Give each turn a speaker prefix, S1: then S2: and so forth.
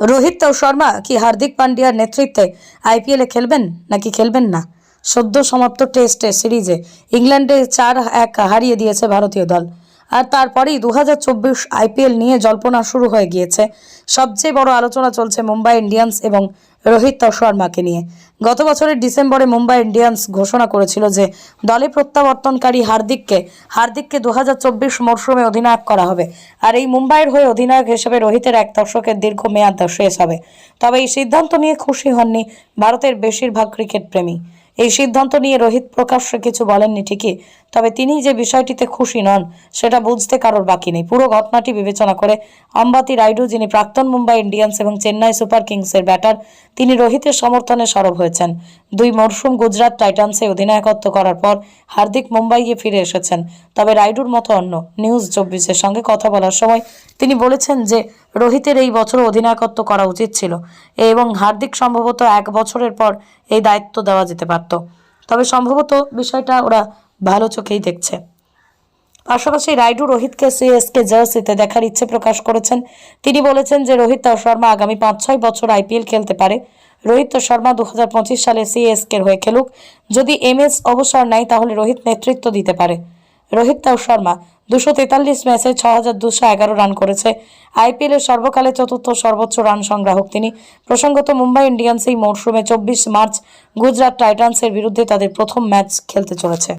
S1: রোহিত শর্মা, কি হার্দিক পান্ডিয়ার নেতৃত্বে আইপিএলে খেলবেন নাকি খেলবেন না? সদ্য সমাপ্ত টেস্টে সিরিজে ইংল্যান্ডে চার এক হারিয়ে দিয়েছে ভারতীয় দল। আর তারপরেই দু হাজার চব্বিশ আইপিএল নিয়ে জল্পনা শুরু হয়ে গিয়েছে। সবচেয়ে বড় আলোচনা চলছে মুম্বাই ইন্ডিয়ান্স এবং রোহিত শর্মাকে নিয়ে। গত বছরের ডিসেম্বরে মুম্বাই ইন্ডিয়ান্স ঘোষণা করেছিল যে, দলে প্রত্যাবর্তনকারী হার্দিককে হার্দিককে দু হাজার চব্বিশ মরশুমে অধিনায়ক করা হবে। আর এই মুম্বাইয়ের হয়ে অধিনায়ক হিসেবে রোহিতের এক দশকের দীর্ঘ মেয়াদ শেষ হবে। তবে এই সিদ্ধান্ত নিয়ে খুশি হননি ভারতের বেশিরভাগ ক্রিকেট প্রেমী। এই সিদ্ধান্ত নিয়ে রোহিত প্রকাশ্যে কিছু বলেননি ঠিকই, তবে তিনি যে বিষয়টিতে খুশি নন, সেটা বুঝতে কারোর বাকি নেই। পুরো ঘটনাটি বিবেচনা করে অম্বাতি রাইডু, যিনি প্রাক্তন মুম্বাই ইন্ডিয়ান্স এবং চেন্নাই সুপার কিংসের ব্যাটার, তিনি রোহিতের সমর্থনে সরব হয়েছেন। দুই মরশুম গুজরাট টাইটান্সে অধিনায়কত্ব করার পর হার্দিক মুম্বাইয়ে ফিরে এসেছেন। তবে রাইডুর মতো অন্য, নিউজ চব্বিশের সঙ্গে কথা বলার সময় তিনি বলেছেন যে রোহিতের এই বছর অধিনায়কত্ব করা উচিত ছিল। এবং হার্দিক সম্ভবত এক বছরের পর এই দায়িত্ব দেওয়া যেতে পারত। তবে সম্ভবত বিষয়টা ওরা ভালো চোখেই দেখছে। পাশাপাশি রাইডু রোহিতকে সিএসকে জার্সিতে দেখার ইচ্ছে প্রকাশ করেছেন। তিনি বলেছেন যে রোহিত শর্মা আগামী পাঁচ ছয় বছর আইপিএল খেলতে পারে। রোহিত শর্মা দু হাজার পঁচিশ সালে সিএসকের হয়ে খেলুক। যদি এমএস অবসর নেয়, তাহলে রোহিত নেতৃত্ব দিতে পারে। রোহিত শর্মা দুশো তেতাল্লিশ ম্যাচে ছ হাজার দুশো এগারো রান করেছে। আইপিএলের সর্বকালে চতুর্থ সর্বোচ্চ রান সংগ্রাহক তিনি। প্রসঙ্গত, মুম্বাই ইন্ডিয়ান্স এই মরশুমে চব্বিশ মার্চ গুজরাট টাইটান্সের বিরুদ্ধে তাদের প্রথম ম্যাচ খেলতে চলেছে।